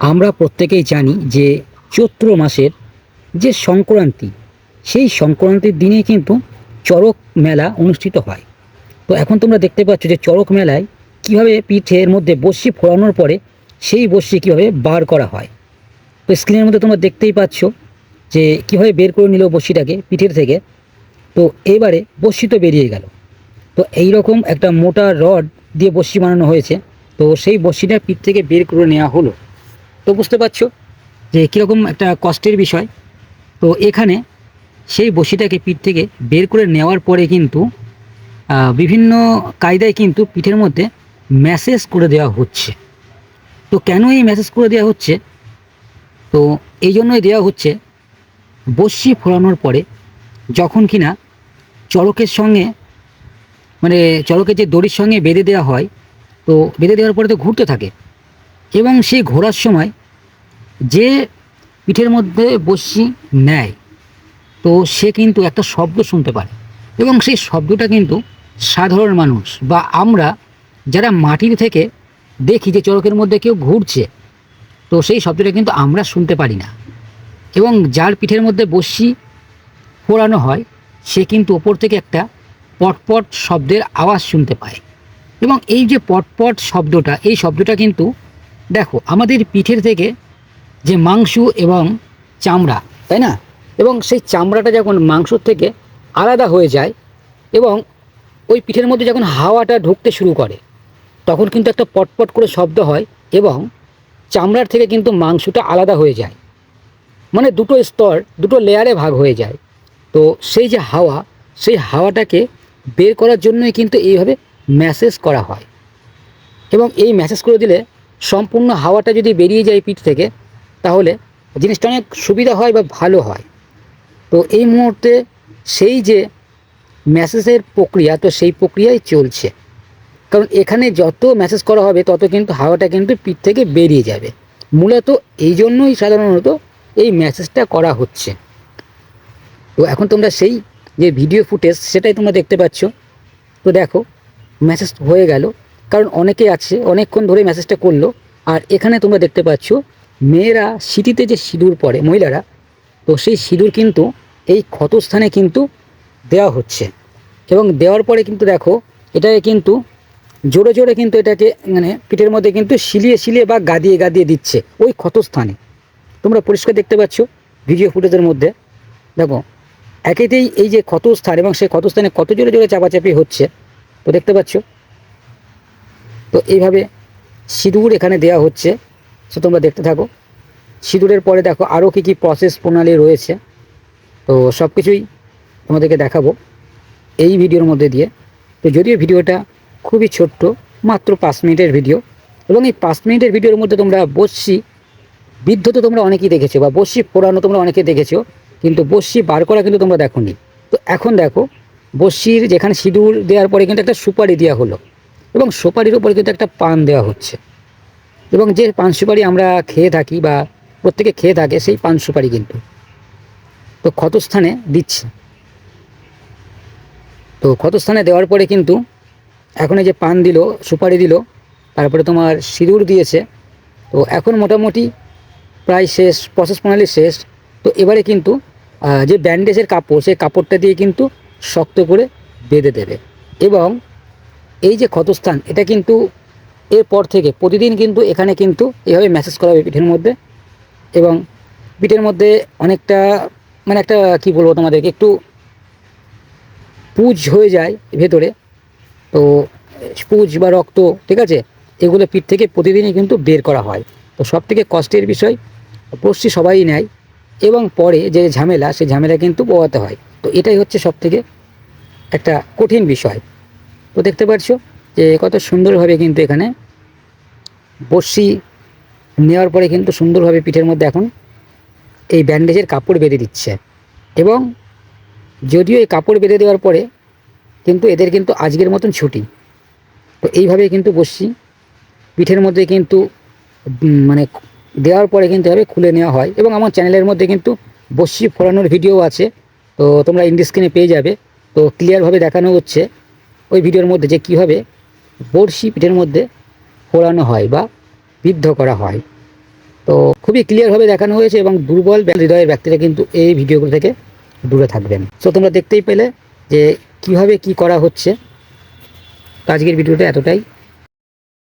আমরা প্রত্যেকেই জানি যে চৈত্র মাসের যে সংক্রান্তি, সেই সংক্রান্তির দিনে কিন্তু চড়ক মেলা অনুষ্ঠিত হয়। তো এখন তোমরা দেখতে পাচ্ছ যে চড়ক মেলায় কীভাবে পিঠের মধ্যে বসি ফোড়ানোর পরে সেই বসি কীভাবে বার করা হয়। তো স্ক্রিনের মধ্যে তোমরা দেখতেই পাচ্ছ যে কীভাবে বের করে নিল বসিটাকে পিঠের থেকে। তো এবারে বসি তো বেরিয়ে গেল। তো এই রকম একটা মোটা রড দিয়ে বসি বানানো হয়েছে। তো সেই বসিটা পিঠ থেকে বের করে নেওয়া হলো। তো বুঝতে পারছ যে কীরকম একটা কষ্টের বিষয়। তো এখানে সেই বসিটাকে পিঠ থেকে বের করে নেওয়ার পরে কিন্তু বিভিন্ন কায়দায় কিন্তু পিঠের মধ্যে ম্যাসেজ করে দেওয়া হচ্ছে। তো কেন এই ম্যাসেজ করে দেওয়া হচ্ছে? তো এই জন্যই দেওয়া হচ্ছে বসি ফোরানোর পরে যখন কিনা চড়কের সঙ্গে মানে চড়কের যে দড়ির সঙ্গে বেঁধে দেওয়া হয়, তো বেঁধে দেওয়ার পরে তো ঘুরতে থাকে। এবং সেই ঘোরার সময় যে পিঠের মধ্যে বসি নেয়, তো সে কিন্তু একটা শব্দ শুনতে পারে। এবং সেই শব্দটা কিন্তু সাধারণ মানুষ বা আমরা যারা মাটির থেকে দেখি যে চড়কের মধ্যে কেউ ঘুরছে, তো সেই শব্দটা কিন্তু আমরা শুনতে পারি না। এবং যার পিঠের মধ্যে বসি ফোড়ানো হয়, সে কিন্তু ওপর থেকে একটা পটপট শব্দের আওয়াজ শুনতে পায়। এবং এই যে পটপট শব্দটা, এই শব্দটা কিন্তু দেখো, আমাদের পিঠের থেকে যে মাংস এবং চামড়া, তাই না? এবং সেই চামড়াটা যখন মাংসর থেকে আলাদা হয়ে যায় এবং ওই পিঠের মধ্যে যখন হাওয়াটা ঢুকতে শুরু করে, তখন কিন্তু একটা পটপট করে শব্দ হয় এবং চামড়ার থেকে কিন্তু মাংসটা আলাদা হয়ে যায়। মানে দুটো স্তর, দুটো লেয়ারে ভাগ হয়ে যায়। তো সেই যে হাওয়া, সেই হাওয়াটাকে বের করার জন্যই কিন্তু এইভাবে ম্যাসেজ করা হয়। এবং এই ম্যাসেজ করে দিলে সম্পূর্ণ হাওয়াটা যদি বেরিয়ে যায় পিঠ থেকে, তাহলে জিনিসটা অনেক সুবিধা হয় বা ভালো হয়। তো এই মুহূর্তে সেই যে ম্যাসেজের প্রক্রিয়া, তো সেই প্রক্রিয়াই চলছে। কারণ এখানে যত মেসেজ করা হবে, তত কিন্তু হাওয়াটা কিন্তু পিঠ থেকে বেরিয়ে যাবে। মূলত এই জন্যই সাধারণত এই মেসেজটা করা হচ্ছে। তো এখন তোমরা সেই যে ভিডিও ফুটেজ, সেটাই তোমরা দেখতে পাচ্ছ। তো দেখো মেসেজ হয়ে গেল। কারণ অনেকে আছে, অনেকক্ষণ ধরে মেসেজটা করল। আর এখানে তোমরা দেখতে পাচ্ছ, মেয়েরা সিটিতে যে সিঁদুর পরে, মহিলারা, তো সেই সিঁদুর কিন্তু এই ক্ষতস্থানে কিন্তু দেওয়া হচ্ছে। এবং দেওয়ার পরে কিন্তু দেখো, এটাকে কিন্তু জোরে জোরে কিন্তু এটাকে মানে পিঠের মধ্যে কিন্তু শিলিয়ে শিলিয়ে বা গাদিয়ে গাদিয়ে দিচ্ছে ওই ক্ষতস্থানে। তোমরা পরিষ্কার দেখতে পাচ্ছ ভিডিও ফুটেজের মধ্যে। দেখো, একেতেই এই যে ক্ষতস্থান এবং সেই ক্ষতস্থানে কত জোরে জোরে চাপাচাপি হচ্ছে, তো দেখতে পাচ্ছ। তো এইভাবে সিঁদুর এখানে দেওয়া হচ্ছে। সে তোমরা দেখতে থাকো। সিঁদুরের পরে দেখো আরও কী কী প্রসেস প্রণালী রয়েছে। তো সব কিছুই তোমাদেরকে দেখাবো এই ভিডিওর মধ্যে দিয়ে। তো যদিও ভিডিওটা খুবই ছোট্ট, মাত্র পাঁচ মিনিটের ভিডিও, এবং এই পাঁচ মিনিটের ভিডিওর মধ্যে তোমরা বসছি বৃদ্ধ তো তোমরা অনেকেই দেখেছ, বা বসি পোড়ানো তোমরা অনেকে দেখেছ, কিন্তু বসি বার করা কিন্তু তোমরা দেখোনি। তো এখন দেখো বসির যেখানে সিঁদুর দেওয়ার পরে কিন্তু একটা সুপারি দেওয়া হলো। এবং সুপারির উপরে কিন্তু একটা পান দেওয়া হচ্ছে। এবং যে পান সুপারি আমরা খেয়ে থাকি বা প্রত্যেকে খেয়ে থাকে, সেই পান সুপারি কিন্তু। তো ক্ষতস্থানে দিচ্ছে। তো ক্ষতস্থানে দেওয়ার পরে কিন্তু এখন এই যে পান দিল, সুপারি দিল, তারপরে তোমার সিঁদুর দিয়েছে। তো এখন মোটামুটি প্রায় শেষ প্রসেস প্রণালী শেষ। তো এবারে কিন্তু যে ব্যান্ডেজের কাপড়, সেই কাপড়টা দিয়ে কিন্তু শক্ত করে বেঁধে দেবে। এবং এই যে ক্ষতস্থান, এটা কিন্তু এরপর থেকে, প্রতিদিন কিন্তু এখানে কিন্তু এভাবে ম্যাসেজ করা হবে পিঠের মধ্যে এবং পিঠের মধ্যে অনেকটা মানে একটা, কি বলব তোমাদেরকে, একটু পুজ হয়ে যায় ভেতরে। তো পুজ বা রক্ত, ঠিক আছে? এগুলো পিঠ থেকে প্রতিদিনই কিন্তু বের করা হয়। তো সব থেকে কষ্টের বিষয় পড়শি সবাই নেয় এবং পরে যে ঝামেলা, সেই ঝামেলা কিন্তু পোয়াতে হয়। তো এটাই হচ্ছে সব থেকে একটা কঠিন বিষয়। তো দেখতে পাচ্ছ যে কত সুন্দরভাবে কিন্তু এখানে বড়শি নেওয়ার পরে কিন্তু সুন্দরভাবে পিঠের মধ্যে এখন এই ব্যান্ডেজের কাপড় বেঁধে দিচ্ছে। এবং যদিও এই কাপড় বেঁধে দেওয়ার পরে কিন্তু এদের কিন্তু আজকের মতন ছুটি। তো এইভাবে কিন্তু বসছি পিঠের মধ্যে কিন্তু মানে দেওয়ার পরে কিন্তু এভাবে খুলে নেওয়া হয়। এবং আমার চ্যানেলের মধ্যে কিন্তু বসি ফোরানোর ভিডিও আছে, তো তোমরা ইন্ডি স্ক্রিনে পেয়ে যাবে। তো ক্লিয়ারভাবে দেখানো হচ্ছে। ওই ভিডিওর মধ্যে যে কীভাবে বড়শি পিঠের মধ্যে ফোড়ানো হয় বা বিদ্ধ করা হয়। তো খুবই ক্লিয়ারভাবে দেখানো হয়েছে এবং দুর্বল হৃদয়ের ব্যক্তিরা কিন্তু এই ভিডিওগুলো থেকে দূরে থাকবেন। সো তোমরা দেখতেই পেলে যে কীভাবে কি করা হচ্ছে। আজকের ভিডিওটা এতটাই।